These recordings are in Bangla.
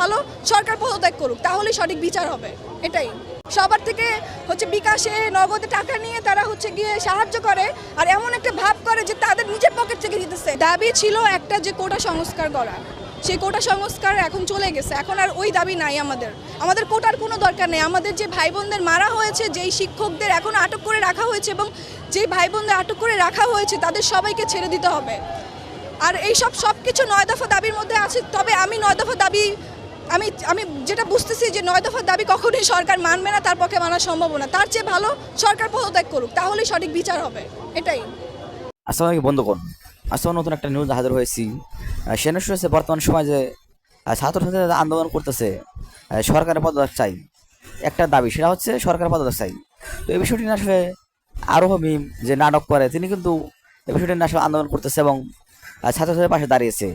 ভালো, সরকার পদত্যাগ করুক, তাহলেই সঠিক বিচার হবে। এটাই। সবার থেকে হচ্ছে বিকাশে নগদে টাকা নিয়ে তারা হচ্ছে গিয়ে সাহায্য করে, আর এমন একটা ভাব করে যে তাদের নিজের পকেট থেকে দিতেছে। দাবি ছিল একটা যে কোটা সংস্কার করা। সেই কোটা সংস্কার এখন চলে গেছে। এখন আর ওই দাবি নাই আমাদের। আমাদের কোটার কোনো দরকার নেই। আমাদের যে ভাই বোনদের মারা হয়েছে, যেই শিক্ষকদের এখন আটক করে রাখা হয়েছে এবং যেই ভাই বোনদের আটক করে রাখা হয়েছে, তাদের সবাইকে ছেড়ে দিতে হবে। আর এই সব সব কিছু নয় দফা দাবির মধ্যে আছে। তবে আমি নয় দফা দাবি আমি আমি যেটা বুঝতেছি যে নয় দফার দাবি কখনোই সরকার মানবে না তার পক্ষে মানা সম্ভব না। তার চেয়ে ভালো সরকার পদত্যাগ করুক তাহলেই সঠিক বিচার হবে। এটাই। আসসালামু আলাইকুম বন্ধুগণ। আসলে নতুন একটা নিউজ হাজির হয়েছি। আহ, সে নিউজ হয়েছে বর্তমান আহ, ছাত্রছাত্রীরা আন্দোলন করতেছে সরকারের পদত্যাগ চাই। একটা দাবি সেটা হচ্ছে সরকারের পদত্যাগ চাই। তো এই বিষয়টি আসলে আরও মিম যে নাটক করে তিনি কিন্তু এই বিষয়টি আসলে আন্দোলন করতেছে এবং আহ, ছাত্রছাত্রীর পাশে দাঁড়িয়েছে।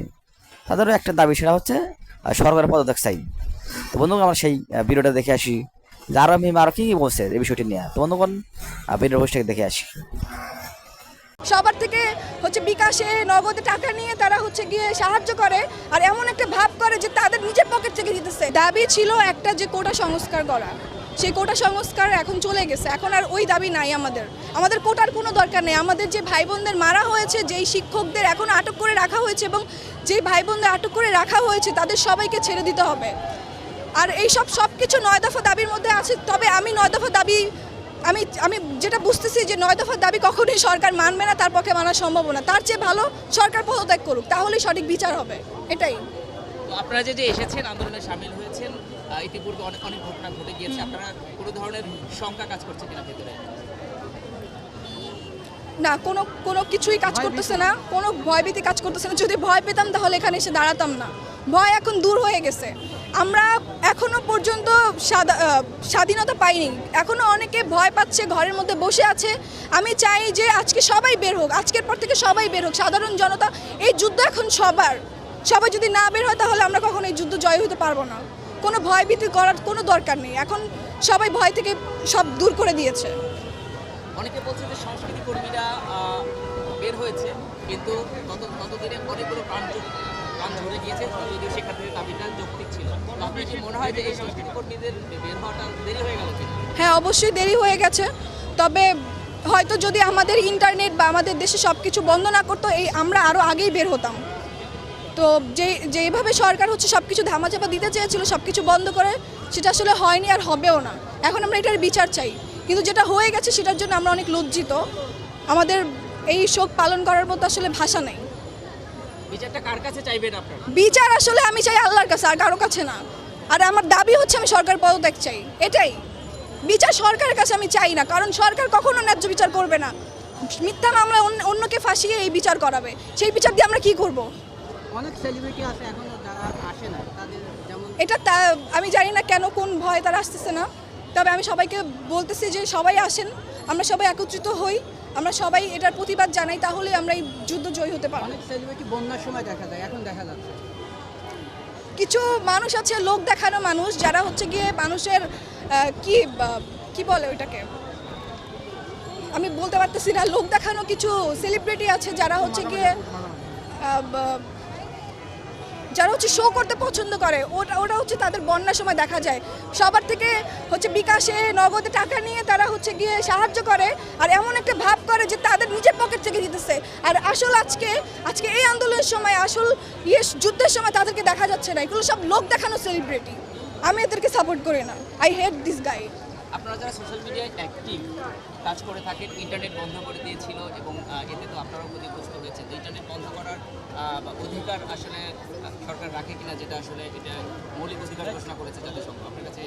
তাদেরও একটা দাবি সেটা হচ্ছে সরকারের পদত্যাগ চাই। তো বন্ধুগণ, আমরা সেই ভিডিওটা দেখে আসি। যারা মেম আরও কী কী বলছে এই বিষয়টি নিয়ে। তো বন্ধুগণ ভিডিওর বসে দেখে আসি। সবার থেকে হচ্ছে বিকাশে নগদে টাকা নিয়ে তারা হচ্ছে গিয়ে সাহায্য করে, আর এমন একটা ভাব করে যে তাদের নিজের পকেট থেকে দিতেছে। দাবি ছিল একটা যে কোটা সংস্কার করা। সেই কোটা সংস্কার এখন চলে গেছে। এখন আর ওই দাবি নাই আমাদের। আমাদের কোটার কোনো দরকার নেই। আমাদের যে ভাই বোনদের মারা হয়েছে, যেই শিক্ষকদের এখন আটক করে রাখা হয়েছে এবং যেই ভাই বোনদের আটক করে রাখা হয়েছে, তাদের সবাইকে ছেড়ে দিতে হবে। আর এই সব কিছু নয় দফা দাবির মধ্যে আছে। তবে আমি নয় দফা দাবি, আমি আমি যেটা বুঝতেছি যে নয় দফার দাবি কখনোই সরকার মানবে না, তার পক্ষে মানা সম্ভব না। তার চেয়ে ভালো সরকার পদত্যাগ করুক, তাহলেই সঠিক বিচার হবে। এটাই। আপনারা যে যে এসেছেন আন্দোলনে সামিল হয়েছেন ইতিপূর্বে অনেক অনেক ঘটনা ঘটে গিয়েছে আপনারা কোনো ধরনের শঙ্কা কাজ করছে কিনা ভেতরে? না কোনো কোনো কিছুই কাজ করতেছে না কোনো ভয়ভীতি কাজ করতেছে না। যদি ভয় পেতাম তাহলে এখানে এসে দাঁড়াতাম না। ভয় এখন দূর হয়ে গেছে। আমরা এখনও পর্যন্ত স্বাধীনতা পাইনি। এখনও অনেকে ভয় পাচ্ছে ঘরের মধ্যে বসে আছে। আমি চাই যে আজকে সবাই বের হোক আজকের পর থেকে সবাই বের হোক। সাধারণ জনতা এই যুদ্ধ এখন সবার। সবাই যদি না বের হয় তাহলে আমরা কখনো এই যুদ্ধ জয় হতে পারব না। কোনো ভয়ভীতি করার কোনো দরকার নেই। এখন সবাই ভয় থেকে সব দূর করে দিয়েছে। অনেকে বলছে যে সংস্কৃতি কর্মীরা বের হয়েছে কিন্তু ততদিনে অনেকগুলো প্রাণ প্রাণ ঝরে গিয়েছে। যদিও শিক্ষার্থীদের দাবিটা যৌক্তিক ছিল। আপনার কি মনে হয় যে এই সংস্কৃতি কর্মীদের বের হওয়াটা দেরি হয়ে গেল হ্যাঁ অবশ্যই দেরি হয়ে গেছে। তবে হয়তো যদি আমাদের ইন্টারনেট বা আমাদের দেশে সব কিছু বন্ধ না করতো এই আমরা আরও আগেই বের হতাম। তো যে যেইভাবে সরকার হচ্ছে সব কিছু ধামাচাপা দিতে চেয়েছিল সব কিছু বন্ধ করে সেটা আসলে হয়নি আর হবেও না। এখন আমরা এটার বিচার চাই। কিন্তু যেটা হয়ে গেছে সেটার জন্য আমরা অনেক লজ্জিত। আমাদের এই শোক পালন করার মতো আসলে ভাষা নেই। বিচার আসলে আমি চাই আল্লাহর কাছে আর কারও কাছে না। আর আমার দাবি হচ্ছে আমি সরকার পদত্যাগ চাই। এটাই। বিচার সরকারের কাছে আমি চাই না কারণ সরকার কখনো ন্যায্য বিচার করবে না। মিথ্যা মামলা অন্য- অন্যকে ফাঁসিয়ে এই বিচার করাবে। সেই বিচার দিয়ে আমরা কি করব? অনেক সেলিব্রিটি আছে এখনও যারা আসে না তাদের যেমন এটা তা আমি জানি না কেন কোন ভয় তারা আসতেছে না। তবে আমি সবাইকে বলতেছি যে সবাই আসেন আমরা সবাই একত্রিত হই আমরা সবাই এটার প্রতিবাদ জানাই তাহলে আমরা এই যুদ্ধ জয় হতে পারব। অনেক সেলিব্রিটি বন্যার সময় দেখা যায় এখন দেখা যাচ্ছে। কিছু মানুষ আছে লোক দেখানো মানুষ যারা হচ্ছে গিয়ে মানুষের কি কি বলে ওইটাকে? আমি বলতে পারতেছি না লোক দেখানো কিছু সেলিব্রিটি আছে যারা হচ্ছে গিয়ে যারা হচ্ছে শো করতে পছন্দ করে ওটা ওটা হচ্ছে তাদের বন্যার সময় দেখা যায়। সবার থেকে হচ্ছে বিকাশে নগদে টাকা নিয়ে তারা হচ্ছে গিয়ে সাহায্য করে, আর এমন একটা ভাব করে যে তাদের নিজের পকেট থেকে দিতেছে। আর আসল আজকে আজকে এই আন্দোলনের সময়, আসল ইয়ে যুদ্ধের সময় তাদেরকে দেখা যাচ্ছে না। এগুলো সব লোক দেখানো সেলিব্রিটি আমি এদেরকে সাপোর্ট করি না। আই হেট দিস গাই আপনারা যারা সোশ্যাল মিডিয়ায় অ্যাক্টিভ কাজ করে থাকেন ইন্টারনেট বন্ধ করে দিয়েছিল এবং এতে তো আপনারাও ক্ষতিগ্রস্ত হয়েছে তো ইন্টারনেট বন্ধ করার অধিকার আসলে সরকার রাখে কিনা যেটা আসলে এটা মৌলিক অধিকার ঘোষণা করেছে জাতিসংঘ আপনার কাছে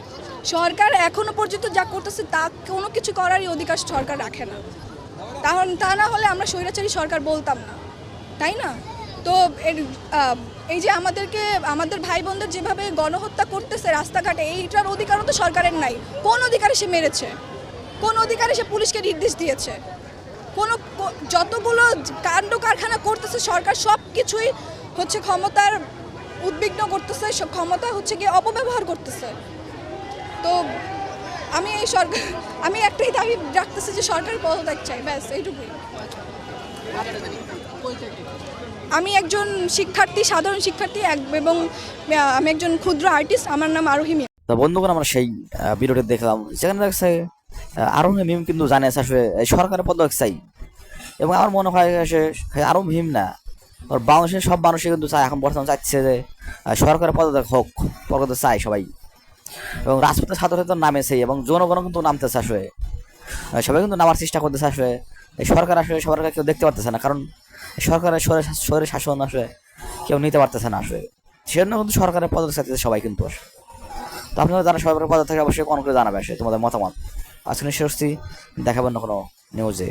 সরকার এখনও পর্যন্ত যা করতেছে তা কোনো কিছু করারই অধিকার সরকার রাখে না। তাহলে, তা না হলে আমরা স্বৈরাচারী সরকার বলতাম না। তাই না? তো এর এই যে আমাদেরকে, আমাদের ভাই বোনদের যেভাবে গণহত্যা করতেছে রাস্তাঘাটে, এইটার অধিকারও তো সরকারের নাই। কোন অধিকারে সে মেরেছে? কোন অধিকারে সে পুলিশকে নির্দেশ দিয়েছে? কোনো যতগুলো কাণ্ড কারখানা করতেছে সরকার, সব কিছুই হচ্ছে ক্ষমতার উদ্বিগ্ন করতেছে ক্ষমতা হচ্ছে গিয়ে অপব্যবহার করতেছে। তো আমি এই সরকার, আমি একটাই দাবি রাখতেছি যে সরকারি পদত্যাগ চাই, ব্যাস, এইটুকুই? আমি একজন শিক্ষার্থী, সাধারণ শিক্ষার্থী এবং আমি একজন ক্ষুদ্র আর্টিস্ট আমার নাম আরোহী মিয়া। তো বন্ধুগণ, আমরা সেই ভিডিওটি দেখলাম। যেখানে দেখছে আরও মিম কিন্তু জানিয়েছে আসলে সরকারের পদক চাই। এবং আমার মনে হয় সে আরও মিম না ওর বাংলাদেশের সব মানুষই কিন্তু চায়, এখন বর্তমানে চাচ্ছে যে সরকারের পদক হোক, পদক চায় সবাই। এবং ছাত্র ছাত্র নামেছে এবং জনগণ কিন্তু নামতেছে আসলে। সবাই কিন্তু নামার চেষ্টা করতেছে আসলে। সরকার আসলে সরকার কেউ দেখতে পারতেছে না, কারণ সরকারের সরে সরে শাসন আসলে কেউ নিতে পারতেছে না আসলে। সেজন্য কিন্তু সরকারের পদক্ষেপ চাইতেছে সবাই কিন্তু। আসে তো আপনারা যারা সরকারের পদে থাকে অবশ্যই কমেন্ট করে জানাবে আসে তোমাদের মতামত। আজকে নিশ্চয়ই দেখাবেন না কোনো নিউজে